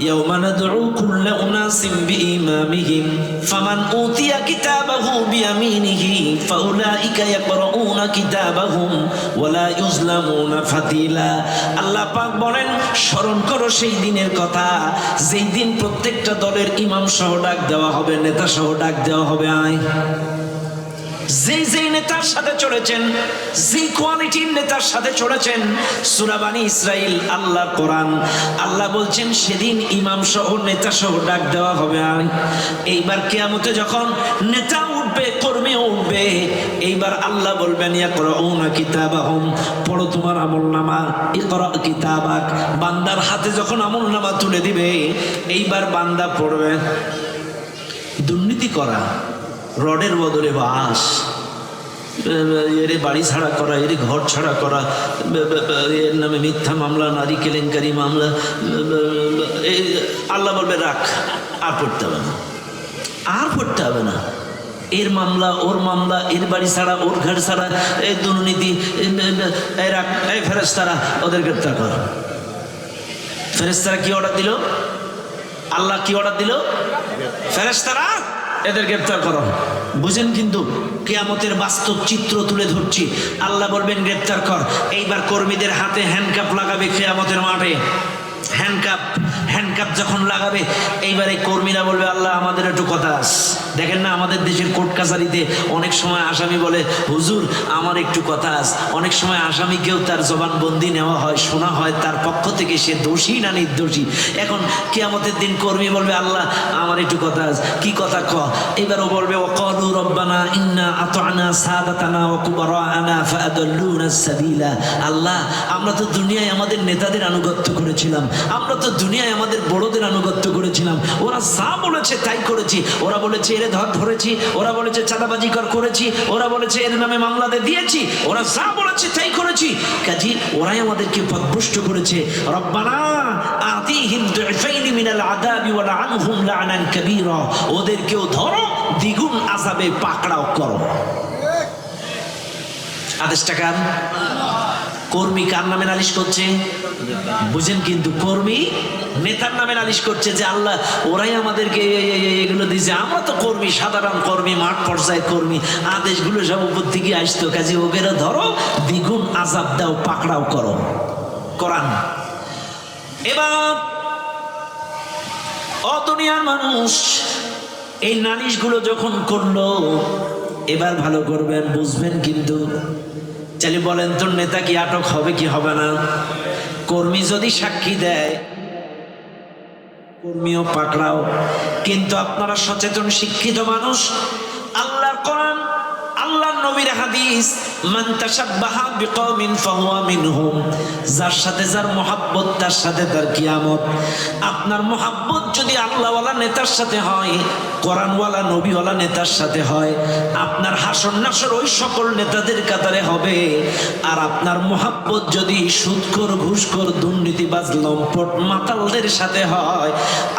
يوم ندعو كل أناس بإمامهم فمن أوتي كتابه بيمينه فأولئك يقرؤون كتابهم ولا يظلمون فتيلا আল্লাহ পাক বলেন স্মরণ করো সেই দিনের কথা যেই দিন প্রত্যেকটা দলের ইমাম সহ ডাক দেওয়া হবে নেতা সহ ডাক দেওয়া হবে আয় যেই যেই নেতার সাথে চলেছেন যেই কোয়ালিটির নেতার সাথে চলেছেন। সুরাবানি ইসরাইল আল্লাহ কোরআন। আল্লাহ বলছেন, সেদিন ইমাম সহ নেতা সহ ডাক দেওয়া হবে আর এইবার কেয়ামতে যখন নেতা উঠবে, কর্মীও উঠবে, এইবার আল্লাহ বলবেন ইয়া করো না কিতাবাহুম, পড়ো তোমার আমল নামা ই ইকরা কিতাবাক। বান্দার হাতে যখন আমল নামা তুলে দিবে, এইবার বান্দা পড়বে, দুর্নীতি করা রডের বদলে বাস। এর বাড়ি ছাড়া করা, এর ঘর ছাড়া করা এর নামে মিথ্যা মামলা, নারী কেলেঙ্কারি মামলা এই আল্লাহ বলবে, রাখ, আর পড়তে হবে না। আর পড়তে হবে না। এর মামলা, ওর মামলা, এর বাড়ি ছাড়া, ওর ঘর ছাড়া এই দুর্নীতি এই রাখ এই ফেরেস্তারা ওদের গ্রেপ্তার কর। ফেরেস্তারা কি অর্ডার দিল? আল্লাহ কি অর্ডার দিল? ফেরেস্তারা এদের গ্রেপ্তার করো। বুঝেন কিন্তু কেয়ামতের বাস্তব চিত্র তুলে ধরছি। আল্লাহ বলবেন, গ্রেপ্তার কর। এইবার কর্মীদের হাতে হ্যান্ডকাপ লাগাবে কেয়ামতের মাঠে। হ্যান্ডকাপ হ্যান্ডকাপ যখন লাগাবে, এইবার এই কর্মীরা বলবে, আল্লাহ, আমাদের একটু কথা আস। দেখেন না, আমাদের দেশের কোর্ট কাছারিতে অনেক সময় আসামি বলে, হুজুর, আমার একটু কথা আস। অনেক সময় আসামিকেও তার জবানবন্দি নেওয়া হয়, শোনা হয়, তার পক্ষ থেকে সে দোষী না নির্দোষী? এখন কেয়ামতের দিন কর্মী বলবে, আল্লাহ, আমার একটু কথা আস। কি কথা ক? এবারও বলবে ও কলু রব্বানা ইন্না আতানা সাদাতানা সাবিলা। আল্লাহ, আমরা তো দুনিয়ায় আমাদের নেতাদের আনুগত্য করেছিলাম। আমরা তো দুনিয়ায় আমাদের বড়দের আনুগত্য করেছিলাম। ওরা যা বলেছে তাই করেছি। ওরা বলেছে এর ধর ধরেছি। ওরা বলেছে চাঁদাবাজি কর করেছি। ওরা বলেছে এর নামে মামলাতে দিয়েছি। ওরা যা বলেছে তাই করেছি। কাজী, ওরাই আমাদেরকে পথভ্রষ্ট করেছে। রব্বানা আতিহিম দুইফাইনি মিনাল আযাবি ওয়া লাআনহুম লা'নান কাবীরা। ওদেরকেও ধরো, দ্বিগুণ আযাবে পাকড়াও করো। আদেশটা কার? কর্মী কার নামে নালিশ করছে? বুঝেন কিন্তু, কর্মী নেতার নামে নালিশ করছে যে আল্লাহ, ওরাই আমাদেরকে এগুলো দিয়েছে। আমরা তো কর্মী, সাধারণ কর্মী, মাঠ পর্যায়ে কর্মী। আদেশগুলো সব উপর থেকে আসতো। কাজে ওকেরা ধরো, দ্বিগুণ আজাব দাও, পাকড়াও করো। করান এবার, অদুনিয়ার মানুষ এই নালিশগুলো যখন করল, এবার ভালো করবেন, বুঝবেন কিন্তু চাইলে বলেন, তোর নেতা কি আটক হবে কি হবে না? কর্মী যদি সাক্ষী দেয়, কর্মীও পাকড়াও। কিন্তু আপনারা সচেতন, শিক্ষিত মানুষ, আল্লাহর কোরআন আল্লাহর নবীর হাদিস, মান তাশাব্বাহা বিকওমিন ফাহুয়া মিনহুম যার সাথে যার মোহাব্বত, তার সাথে তার কিয়ামত। আপনার মোহাব্বত যদি আল্লাহওয়ালা নেতার সাথে হয়, কোরআনওয়ালা, নবীওয়ালা নেতার সাথে হয়, আপনার হাসন নাসর ওই সকল নেতাদের কাতারে হবে। আর আপনার মোহাব্বত যদি সুদখোর ঘুষখোর, দুর্নীতিবাজ, লম্পট মাতালদের সাথে হয়,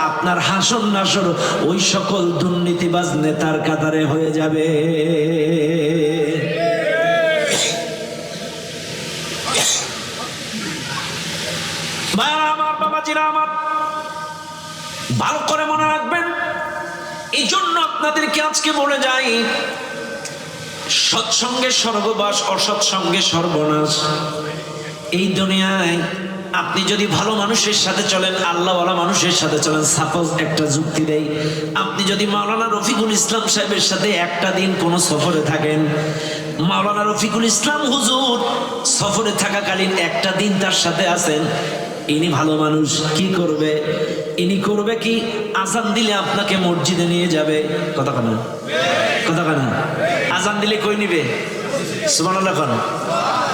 আপনার হাসন নাসর ওই সকল দুর্নীতিবাজ নেতার কাতারে হয়ে যাবে। ভাইরা আমার বাবাজিরা আমার। ভালো করে মনে রাখবেন এই জন্য আপনাদেরকে আজকে বলে যাই, সৎসঙ্গে স্বর্গবাস, অসৎসঙ্গে সর্বনাশ এই দুনিয়ায় আপনি যদি ভালো মানুষের সাথে চলেন, আল্লাহওয়ালা মানুষের সাথে চলেন সাপোজ একটা যুক্তি দেই। আপনি যদি মাওলানা রফিকুল ইসলাম সাহেবের সাথে একটা দিন কোনো সফরে থাকেন, মাওলানা রফিকুল ইসলাম হুজুর সফরে থাকাকালীন একটা দিন তার সাথে আছেন, ইনি ভালো মানুষ, কি করবে? ইনি করবে কি? আজান দিলে আপনাকে মসজিদে নিয়ে যাবে। কথা কেন কথা কেন আজান দিলে কই নিবে? সুবহানাল্লাহ কেন।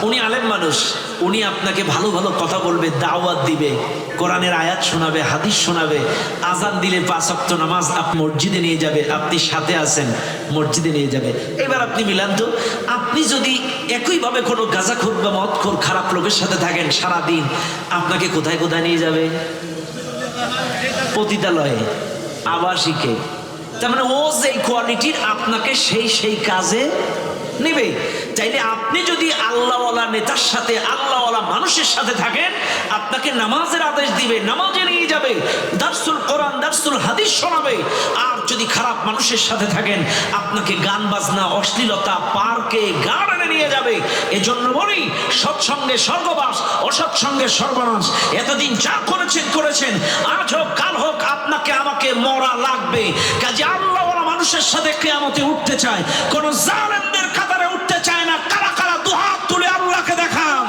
উনি আলেম মানুষ, উনি আপনাকে ভালো ভালো কথা বলবে, দাওয়াত দিবে, কোরআনের আয়াত শোনাবে, হাদিস শোনাবে, আজান দিলে পাঁচ ওয়াক্ত নামাজ আপনি মসজিদে নিয়ে যাবে, আপনি সাথে আছেন, মসজিদে নিয়ে যাবে। এবার আপনি মিলান তো, আপনি যদি একইভাবে কোনো গাঁজাখোর বা মদখোর খারাপ লোকের সাথে থাকেন সারা দিন আপনাকে কোথায় কোথায় নিয়ে যাবে? পতিতালয়ে, আবাসিকে। তার মানে ও যে কোয়ালিটির আপনাকে সেই সেই কাজে নেবে। চাইলে আপনি যদি আল্লাহওয়ালা নেতার সাথে, আল্লাহওয়ালা মানুষের সাথে থাকেন, আপনাকে নামাজের আদেশ দিবে, নামাজে নিয়ে যাবে, দার্সুল কোরআন, দার্সুল হাদিস শোনাবে। আর যদি খারাপ মানুষের সাথে থাকেন, আপনাকে গান বাজনা অশ্লীলতা, পার্কে গার্ডেনে নিয়ে যাবে। এজন্য বলি, সৎসঙ্গে স্বর্গবাস, অসৎসঙ্গে সর্বনাশ। এতদিন যা করেছেন করেছেন। আজ হোক, কাল হোক, আপনাকে, আমাকে মরা লাগবে। কাজে আল্লাহ মানুষের সাথে কেয়ামতে উঠতে চায়। কোন জালেমদের কাতারে উঠতে চায় না। কারা কারা দুহাত তুলে আল্লাহকে দেখান।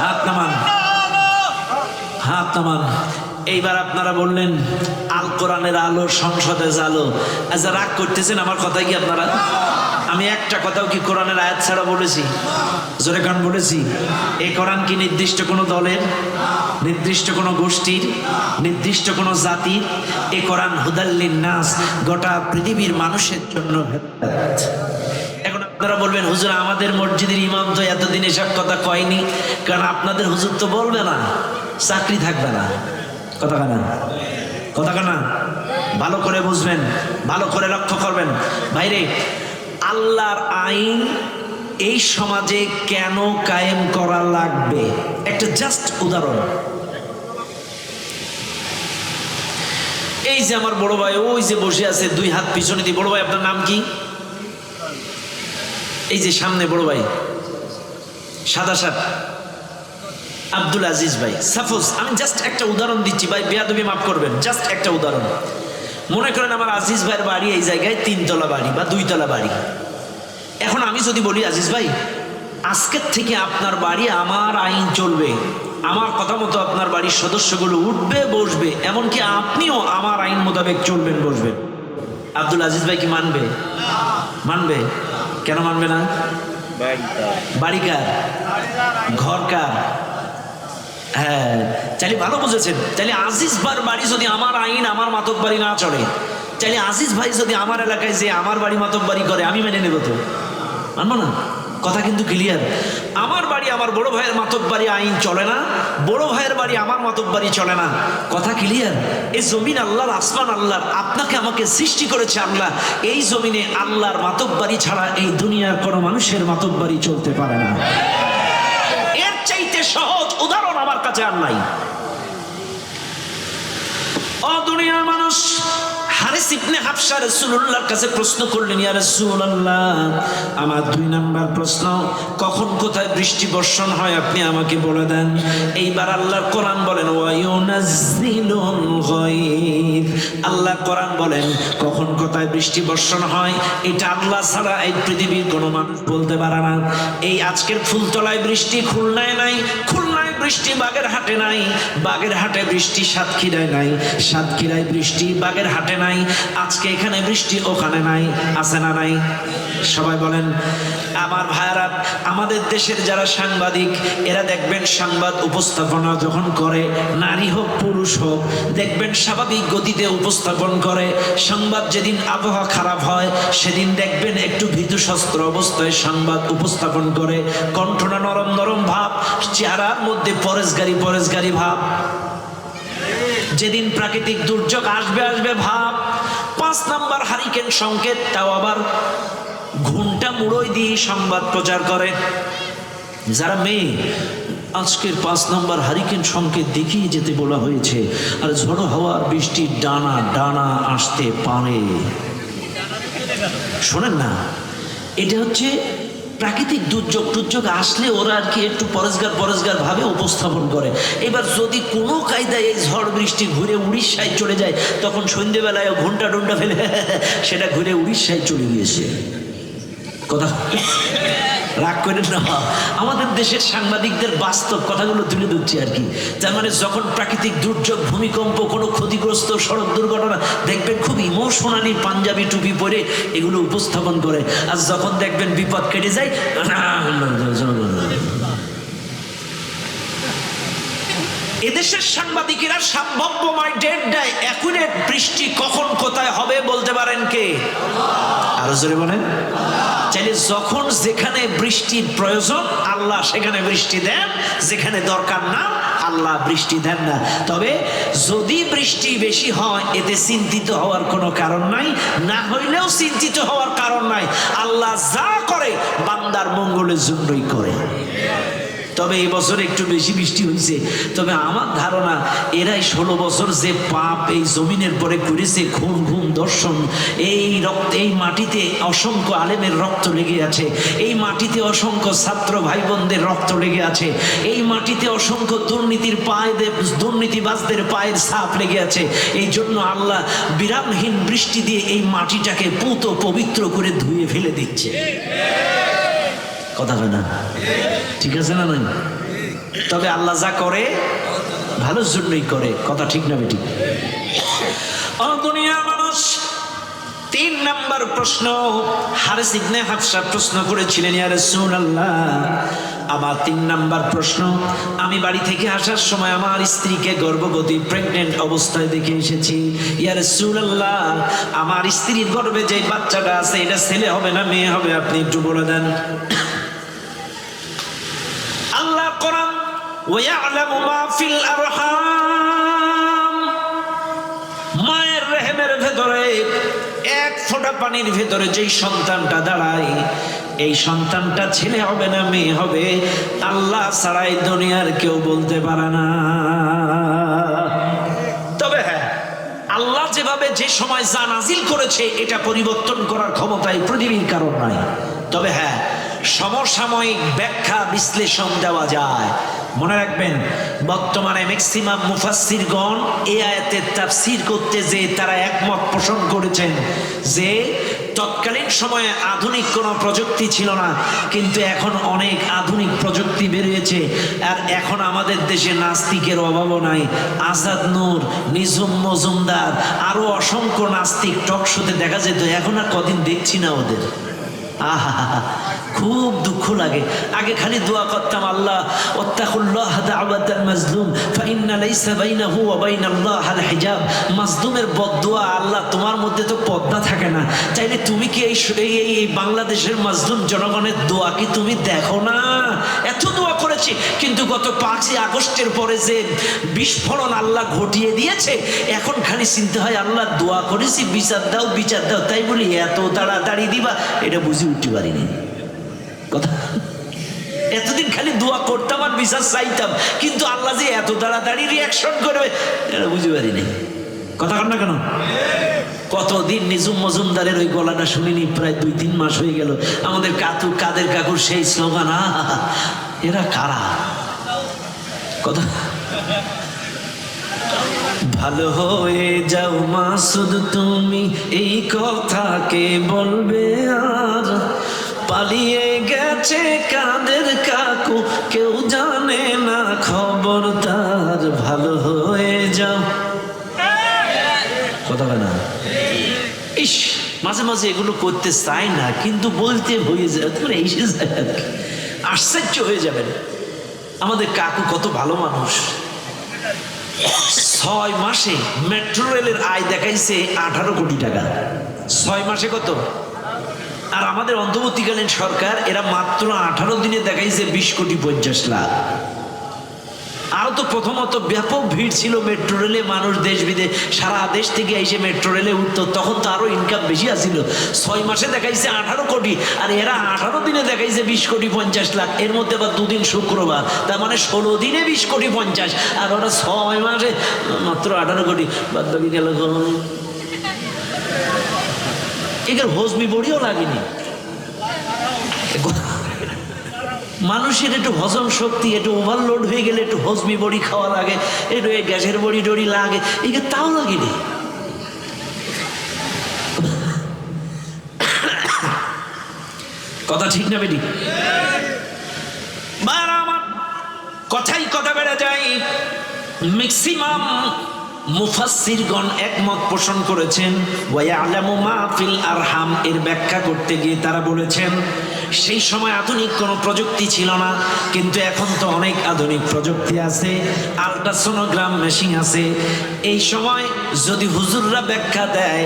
হাত হাত এইবার আপনারা বললেন, আল কোরআনের আলো সংসদে জালো আচ্ছা রাগ করতেছেন আমার কথা কি আপনারা? আমি একটা কথাও কি কোরআনের আয়াত ছাড়া বলেছি? জোরে গান বলেছি? এই কোরআন কি নির্দিষ্ট কোনো দলের? নির্দিষ্ট কোনো গোষ্ঠীর? নির্দিষ্ট কোনো জাতির? এ কোরআন হুদাল্লিন নাস গোটা পৃথিবীর মানুষের জন্য। এখন আপনারা বলবেন, হুজুর, আমাদের মসজিদের ইমাম তো এতদিন এসব কথা কয়নি? কারণ আপনাদের হুজুর তো বলবে না। চাকরি থাকবে না। কথা কানা কথা কানা ভালো করে বুঝবেন, ভালো করে লক্ষ্য করবেন। ভাইরে আল্লাহর আইন এই সমাজে কেন কায়েম করা লাগবে? একটা জাস্ট উদাহরণ। এই যে আমার বড় ভাই, ওই যে বসে আছে দুই হাত পিছনে দিয়ে। বড় ভাই, আপনার নাম কি? এই যে সামনে বড় ভাই, সাদা সাত আব্দুল আজিজ ভাই, সাপোজ, আমি জাস্ট একটা উদাহরণ দিচ্ছি। ভাই, বেয়াদবি মাফ করবেন জাস্ট একটা উদাহরণ। মনে করেন আমার আজিজ ভাইয়ের বাড়ি এই জায়গায় তিনতলা বাড়ি বা দুইতলা বাড়ি। এখন আমি যদি বলি আজিজ ভাই আজকের থেকে আপনার বাড়ি আমার আইন চলবে আমার কথা মতো আপনার বাড়ির সদস্যগুলো উঠবে বসবে এমনকি আপনিও আমার আইন মোতাবেক চলবেন বসবেন। আব্দুল আজিজ ভাই কি মানবে? মানবে? কেন মানবে না? বাড়ি কার? ঘর কার? হ্যাঁ চাইলে ভালো বুঝেছেন। চাইলে আজিজ বার বাড়ি যদি আমার আইন আমার মাতব বাড়ি না চলে চাইলে আজিজ ভাই যদি আমার এলাকায় যে আমার বাড়ি মাতব বাড়ি করে, আমি মেনে নেব তো। মানবো না? কথা কিন্তু ক্লিয়ার আমার বাড়ি আমার বড় ভাইয়ের মাতব বাড়ি আইন চলে না, বড় ভাইয়ের বাড়ি আমার মাতব বাড়ি চলে না। কথা ক্লিয়ার এই জমিন আল্লাহর আসমান আল্লাহর, আপনাকে আমাকে সৃষ্টি করেছে আল্লাহ। এই জমিনে আল্লাহর মাতব বাড়ি ছাড়া এই দুনিয়ার কোনো মানুষের মাতব বাড়ি চলতে পারে না। এর চাইতে সহজ আমার কাছে আর নাই। ও দুনিয়ার মানুষ, হারিস ইবনে হাফসা রাসূলুল্লাহর কাছে প্রশ্ন করলেন, ইয়া রাসূলুল্লাহ, আমার দুই নাম্বার প্রশ্ন, কখন কোথায় বৃষ্টি বর্ষণ হয় আপনি আমাকে বলে দেন? এইবার আল্লাহর কোরআন বলেন গায়ব। আল্লাহ কোরআন বলেন, কখন কোথায় বৃষ্টি বর্ষণ হয়? এটা আল্লাহ ছাড়া এই পৃথিবীর কোনো মানুষ বলতে পারে না। এই আজকের ফুলতলায় বৃষ্টি খুলনায় নাই খুলনায় বৃষ্টি, বাগের হাটে নাই। বাগের হাটে বৃষ্টি সাতক্ষীরায় নাই। সাতক্ষীরায় বৃষ্টি, বাগের হাটে নাই। আজকে এখানে বৃষ্টি, ওখানে নাই। আছে না নাই? সবাই বলেন, আমার ভাইয়ারা, আমাদের দেশের যারা সাংবাদিক, এরা দেখবেন সংবাদ উপস্থাপনা যখন করে, নারী হোক, পুরুষ হোক, দেখবেন স্বাভাবিক গতিতে উপস্থাপন করে। সংবাদ যেদিন আবহাওয়া খারাপ হয়, সেদিন দেখবেন একটু ভীতু শস্ত্র অবস্থায় সংবাদ উপস্থাপন করে। কণ্ঠনা নরম নরম ভাব, চেহারার মধ্যে পরেশগারি পরেশগারি ভাব। যেদিন প্রাকৃতিক দুর্যোগ আসবে আসবে ভাব। পাঁচ নাম্বার হারিকেন সংকেত, তাও আবার ঘুমটা মুড়োই দিয়ে সংবাদ প্রচার করে। যারা মেয়ে, আজকের পাঁচ নম্বর হারিকেন সংকেত দেখিয়ে যেতে বলা হয়েছে, আর ঝড়ো হওয়ার বৃষ্টির ডানা ডানা আসতে পারে। শোনেন না, এটা হচ্ছে প্রাকৃতিক দুর্যোগ টুর্যোগ আসলে ওরা আর কি একটু পরেশগার পরেশগার ভাবে উপস্থাপন করে। এবার যদি কোনো কায়দায় এই ঝড় বৃষ্টি ঘুরে উড়িষ্যায় চলে যায়, তখন সন্ধ্যেবেলায় ঘণ্টা টন্টা ফেলে, সেটা ঘুরে উড়িষ্যায় চলে গিয়েছে। কথা? রাগ করে না। আমাদের দেশের সাংবাদিকদের বাস্তব কথাগুলো তুলে ধরছি আর কি। তার মানে যখন প্রাকৃতিক দুর্যোগ, ভূমিকম্প, কোনো ক্ষতিগ্রস্ত সড়ক দুর্ঘটনা, দেখবেন খুব ইমোশনালি পাঞ্জাবি টুপি পরে এগুলো উপস্থাপন করে। আর যখন দেখবেন বিপদ কেটে যায়, এদেশের সাংবাদিকেরা সম্ভাব্যময় ডেট দেয় একুরেট বৃষ্টি কখন কোথায় হবে বলতে পারেন কে? আরও জোরে বলেন। চাইলে যখন যেখানে বৃষ্টির প্রয়োজন, আল্লাহ সেখানে বৃষ্টি দেন। যেখানে দরকার না, আল্লাহ বৃষ্টি দেন না। তবে যদি বৃষ্টি বেশি হয়, এতে চিন্তিত হওয়ার কোনো কারণ নাই। না হইলেও চিন্তিত হওয়ার কারণ নাই। আল্লাহ যা করে, বান্দার মঙ্গলের জন্যই করে। তবে এই বছর একটু বেশি বৃষ্টি হয়েছে তবে আমার ধারণা, এরাই ষোলো বছর যে পাপ এই জমিনের পরে করেছে খুন ঘুম দর্শন, এই রক্ত, এই মাটিতে অসংখ্য আলেমের রক্ত লেগে আছে, এই মাটিতে অসংখ্য ছাত্র ভাই বোনদের রক্ত লেগে আছে, এই মাটিতে অসংখ্য দুর্নীতির পায়ে দুর্নীতিবাজদের পায়ের ছাপ লেগে আছে, এই জন্য আল্লাহ বিরামহীন বৃষ্টি দিয়ে এই মাটিটাকে পুত পবিত্র করে ধুয়ে ফেলে দিচ্ছে। কথা না? ঠিক আছে না নাই? তবে আল্লাহ যা করে, ভালোর জন্যই করে। কথা ঠিক না বেটি ও দুনিয়ার মানুষ, তিন নাম্বার প্রশ্ন। হারিস ইবনে হাফসা প্রশ্ন করেছিলেন, ইয়া রাসূলুল্লাহ, আমার তিন নাম্বার প্রশ্ন। আমি বাড়ি থেকে আসার সময় আমার স্ত্রীকে গর্ভবতী প্রেগনেন্ট অবস্থায় দেখে এসেছি। ইয়া রাসূলুল্লাহ, আমার স্ত্রীর গর্ভে যে বাচ্চাটা আছে, এটা ছেলে হবে না মেয়ে হবে, আপনি একটু বলে দেন। আল্লাহ কোরআন ওয়ায়ালামু মা ফিল আরহাম। মায়ের রেহেমের ভেতরে এক ফোঁটা পানির ভেতরে যেই সন্তানটা দাঁড়ায়, এই সন্তানটা ছেলে হবে না মেয়ে হবে, আল্লাহ ছাড়াই দুনিয়ার কেউ বলতে পারে না। তবে হ্যাঁ আল্লাহ যেভাবে যে সময় যা করেছে, এটা পরিবর্তন করার ক্ষমতায় পৃথিবীর কারণ নয়। তবে হ্যাঁ সমসাময়িক ব্যাখ্যা বিশ্লেষণ দেওয়া যায়। মনে রাখবেন, বর্তমানে ম্যাক্সিমাম মুফাসসিরগণ এই আয়াতের তাফসীর করতে যে তারা একমত পোষণ করেছেন যে তৎকালীন সময়ে আধুনিক কোনো প্রযুক্তি ছিল না, কিন্তু এখন অনেক আধুনিক প্রযুক্তি বেরিয়েছে আর এখন আমাদের দেশে নাস্তিকের অভাবও নাই। আজাদ নূর, নিঝুম মজুমদার, আরও অসংখ্য নাস্তিক টক শোতে দেখা যেত, এখন আর কদিন দেখছি না ওদের। আহা খুব দুঃখ লাগে। আগে খালি দোয়া করতাম, আল্লাহ আল্লাহ, তোমার মধ্যে তো থাকে না। তুমি কি এই এই বাংলাদেশের জনগণের দোয়া কি তুমি দেখো না? এত দোয়া করেছি, কিন্তু গত আগস্টের পরে যে বিস্ফোরণ আল্লাহ ঘটিয়ে দিয়েছে, এখন খালি চিনতে হয়, আল্লাহ, দোয়া করেছি, বিচার দাও বিচার দাও। তাই বলি, এত তাড়াতাড়ি দিবা? এটা বুঝে উঠতে পারিনি। কথা। এতদিন খালি দোয়া করতাম আর বিচার চাইতাম, কিন্তু আল্লাহ যে এত তাড়াতাড়ি রিয়াকশন করবে, এটা বুঝতে পারিনি কথা কর না কেন? কতদিন নিজুম মজুমদারের ওই গলাটা শুনিনি, প্রায় দুই তিন মাস হয়ে গেল। আমাদের কাতু, কাদের কাকুর সেই স্লোগান এরা কারা? কথা ভালো হয়ে যাও মাসুদ, তুমি এই কথাকে বলবে আর পালিয়ে গেছে কাদের কাকু? কেউ জানে না খবর তার ভালো হয়ে যাও। কথা না? ইস, মাঝে মাঝে এগুলো করতে চাই না, কিন্তু বলতে হয়ে যায় তোমরা এসে যায়। আশ্চর্য হয়ে যাবেন। আমাদের কাকু কত ভালো মানুষ। ছয় মাসে মেট্রো রেলের আয় দেখাইছে আঠারো কোটি টাকা। ছয় মাসে কত? আর আমাদের অন্তর্বর্তীকালীন সরকার, এরা মাত্র আঠারো দিনে দেখাইছে বিশ কোটি পঞ্চাশ লাখ। আরও তো প্রথমত ব্যাপক ভিড় ছিল মেট্রো রেলে, মানুষ দেশ বিদেশ সারা দেশ থেকে এসে মেট্রো রেলে উঠতো, তখন তো আরও ইনকাম বেশি আসছিল ছয় মাসে দেখাইছে আঠারো কোটি, আর এরা আঠারো দিনে দেখাইছে বিশ কোটি পঞ্চাশ লাখ। এর মধ্যে আবার দুদিন শুক্রবার, তার মানে ষোলো দিনে বিশ কোটি পঞ্চাশ, আর ওরা ছয় মাসে মাত্র আঠারো কোটি। বাদ বাকি গেল এগুলো হজমি বড়িও লাগেনি। মানুষের একটু হজম শক্তি, একটু ওভারলোড হয়ে গেলে একটু হজমি বড়ি খাওয়া লাগে, একটু গ্যাসের বড়ি টড়ি লাগে, একে তাও লাগেনি। কথা ঠিক না বেটি? কথাই কথা বেড়ে যায়। ম্যাক্সিমাম মুফাসসিরগণ একমত পোষণ করেছেন আরহাম এর ব্যাখ্যা করতে গিয়ে তারা বলেছেন, সেই সময় আধুনিক কোনো প্রযুক্তি ছিল না, কিন্তু এখন তো অনেক আধুনিক প্রযুক্তি আছে, আলট্রাসোনোগ্রাম মেশিন আছে। এই সময় যদি হুজুররা ব্যাখ্যা দেয়,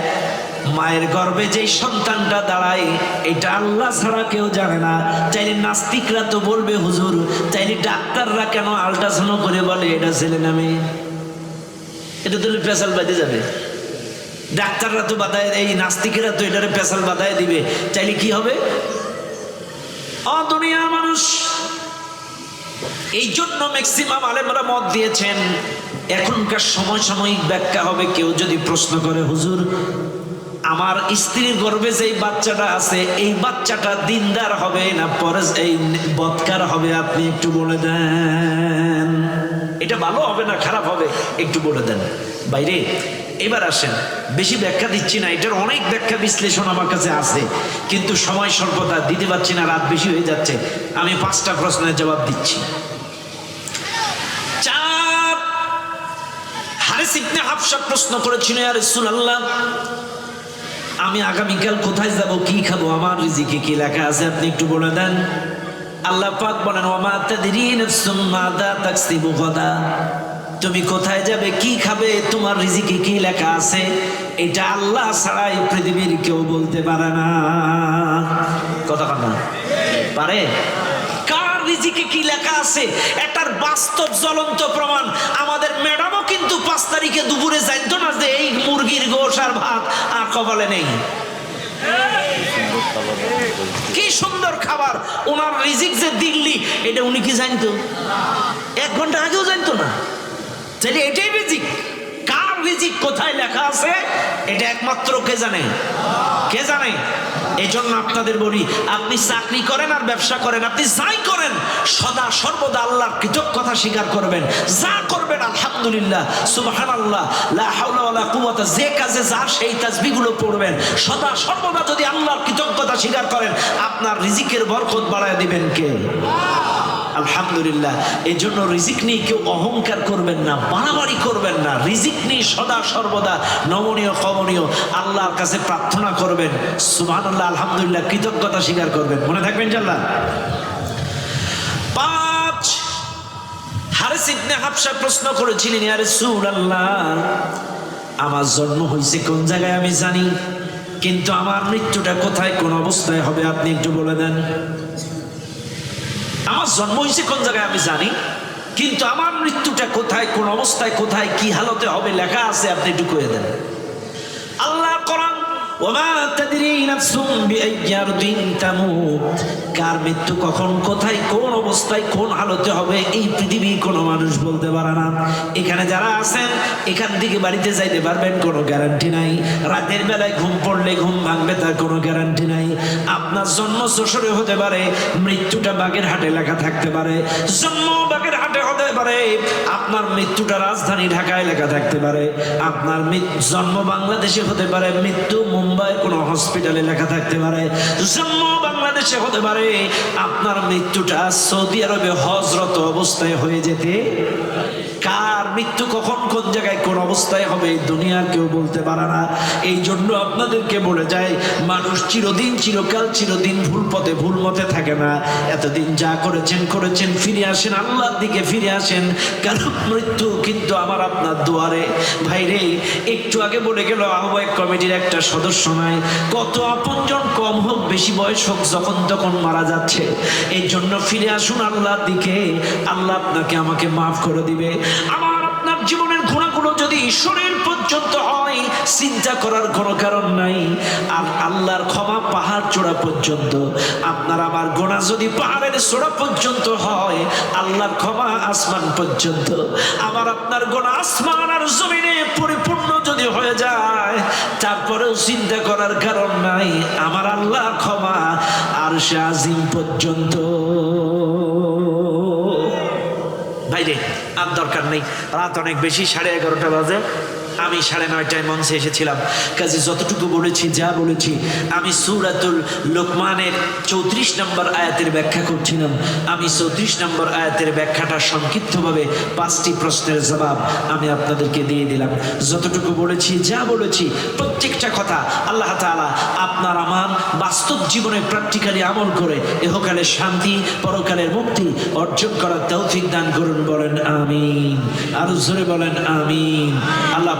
মায়ের গর্ভে যেই সন্তানটা দাঁড়ায়, এটা আল্লাহ ছাড়া কেউ জানে না। চাইলে নাস্তিকরা তো বলবে, হুজুর, চাইলে ডাক্তাররা কেন আল্ট্রাসাউন্ড করে বলে, এটা ছেলে নামে এটা তো পেশাল বাজে যাবে। ডাক্তাররা তো বাধায়, এই নাস্তিকেরা তো এটারে পেশাল বাধায় দিবে। চাইলে কি হবে? অ দুনিয়ার মানুষ। এই জন্য ম্যাক্সিমাম আলেমরা মত দিয়েছেন, এখনকার সময় সাময়িক ব্যাখ্যা হবে, কেউ যদি প্রশ্ন করে, হুজুর, আমার স্ত্রীর গর্ভে যে বাচ্চাটা আছে, এই বাচ্চাটা দিনদার হবে না পরে এই বৎকার হবে, আপনি একটু বলে দেন? এটা ভালো হবে না খারাপ হবে? একটু বলে দেন। বাইরে, এবার আসেন। বেশি ব্যাখ্যা দিচ্ছি না, এটার অনেক ব্যাখ্যা বিশ্লেষণ আমার কাছে আছে। কিন্তু সময় স্বল্পতা দিতে পারছি না, রাত বেশি হয়ে যাচ্ছে। আমি পাঁচটা প্রশ্নের জবাব দিচ্ছি। ইবনে হাফসা প্রশ্ন করেছিল, ইয়া রাসূলুল্লাহ, আমি আগামীকাল কোথায় যাব, কি খাব, আমার রিজিকে কি লেখা আছে? আপনি একটু বলে দেন। আল্লাহ পাক বলেন ওমা তাদরি নাফসুম মাদা তাকসিবু গাদা। তুমি কোথায় যাবে, কি খাবে, তোমার রিজিকে কি লেখা আছে, এটা আল্লাহ ছাড়া এই পৃথিবীর কেউ বলতে পারে না। কথা না। পারে? কার রিজিকে কি লেখা আছে? এটার বাস্তব জ্বলন্ত প্রমাণ আমাদের ম্যাডামও কিন্তু পাঁচ তারিখে দুপুরে জানতো না যে, এই মুরগির গোশ আর ভাত আর কপালে নেই। কি সুন্দর খাবার। ওনার রিজিক যে দিল্লি, এটা উনি কি জানতো? এক ঘণ্টা আগেও জানতো না। তাহলে এটাই রিজিক। কার রিজিক কোথায় লেখা আছে, এটা একমাত্র কে জানে? কে জানে? এই জন্য আপনাদের বলি, আপনি চাকরি করেন আর ব্যবসা করেন, আপনি যাই করেন, সদা সর্বদা আল্লাহর কৃতজ্ঞতা স্বীকার করবেন। যা করবেন, আলহামদুলিল্লাহ সুবাহান আল্লাহ কুওয়াতা, যে কাজে যা, সেই তাজবিগুলো পড়বেন। সদা সর্বদা যদি আল্লাহর কৃতজ্ঞতা স্বীকার করেন, আপনার রিজিকের বরকত বাড়ায় দিবেন কে? আলহামদুলিল্লাহ এই জন্য রিজিক নিয়ে কেউ অহংকার করবেন না বাড়াবাড়ি করবেন না, রিজিক নিয়ে সদা সর্বদা নমনীয়, কমনীয়, আল্লাহর কাছে প্রার্থনা করবেন সুবহান আল্লাহ আলহামদুলিল্লাহ, কৃতজ্ঞতা স্বীকার করবেন। মনে থাকবেন জাল্লাহ পাঁচ, হারিস হাফসা প্রশ্ন করেছিলেন, ইয়া রাসূলুল্লাহ, আমার জন্ম হয়েছে কোন জায়গায় আমি জানি, কিন্তু আমার মৃত্যুটা কোথায়, কোন অবস্থায় হবে, আপনি একটু বলে দেন। আমার জন্ম হয়েছে কোন জায়গায় আমি জানি, কিন্তু আমার মৃত্যুটা কোথায়, কোন অবস্থায় কোথায়, কি হালতে হবে, লেখা আছে, আপনি একটু কয়ে দেন। কার মৃত্যু কখন, কোথায়, কোন অবস্থায়, কোন হালতে হবে, এই পৃথিবীর কোনো মানুষ বলতে পারে না। এখানে যারা আছেন, এখান থেকে বাড়িতে যাইতে পারবেন, কোনো গ্যারান্টি নাই। রাতের বেলায় ঘুম পড়লে ঘুম ভাঙবে, তার কোনো গ্যারান্টি নাই। আপনার জন্ম শ্বশুরে হতে পারে, মৃত্যুটা বাগের হাটে লেখা থাকতে পারে। জন্ম বাগের পারে, আপনার মৃত্যুটা রাজধানী ঢাকায় লেখা থাকতে পারে। আপনার জন্ম বাংলাদেশে হতে পারে, মৃত্যু মুম্বাই কোনো হসপিটালে লেখা থাকতে পারে। জন্ম বাংলাদেশে হতে পারে, আপনার মৃত্যুটা সৌদি আরবে হজরত অবস্থায় হয়ে যেতে কার মৃত্যু কখন কোন জায়গায়, কোন অবস্থায় হবে দুনিয়ার কেউ বলতে পারে না। এই জন্য আপনাদেরকে বলে যায় মানুষ চিরদিন, চিরকাল, চিরদিন ভুল পথে, ভুল মতে থাকে না। এতদিন যা করেছেন করেছেন, ফিরে আসেন, আল্লাহর দিকে ফিরে আসেন। কারণ মৃত্যু কিন্তু আমার আপনার দুয়ারে। ভাইরে একটু আগে বলে গেল, আহ্বায়ক কমিটির একটা সদস্য নাই। কত আপনজন কম হোক, বেশি বয়স হোক, যখন তখন মারা যাচ্ছে। এই জন্য ফিরে আসুন আল্লাহর দিকে। আল্লাহ আপনাকে আমাকে মাফ করে দিবে। আমার যদি ঈশ্বরের পর্যন্ত হয়, চিন্তা করার কোনো কারণ নাই। আর আল্লাহর ক্ষমা পাহাড় চূড়া পর্যন্ত। আপনার আমার গোনা যদি পাহাড়ের চূড়া পর্যন্ত হয়, আল্লাহর ক্ষমা আসমান পর্যন্ত। আমার আপনার গোনা আসমান আর জমিনে পরিপূর্ণ যদি হয়ে যায়, তারপরেও চিন্তা করার কারণ নাই। আমার আল্লাহ ক্ষমা আর সে আজিম পর্যন্ত। বাইরে আর দরকার নেই। রাত অনেক বেশি সাড়ে এগারোটা বাজে। আমি সাড়ে নয়টায় মঞ্চে এসেছিলাম। কাজে যতটুকু বলেছি, যা বলেছি, আমি সুরাতুল লোকমানের চৌত্রিশ নম্বর আয়াতের ব্যাখ্যা করছিলাম। আমি চৌত্রিশ নম্বর আয়াতের ব্যাখ্যাটা সংক্ষিপ্তভাবে পাঁচটি প্রশ্নের জবাব আমি আপনাদেরকে দিয়ে দিলাম। যতটুকু বলেছি, যা বলেছি, প্রত্যেকটা কথা আল্লাহ তাআলা আপনার আমার বাস্তব জীবনে প্র্যাকটিক্যালি আমল করে এহকালের শান্তি পরকালের মুক্তি অর্জন করার তৌফিক দান করুন বলেন, আমিন। আরও জোরে বলেন, আমিন। আল্লাহ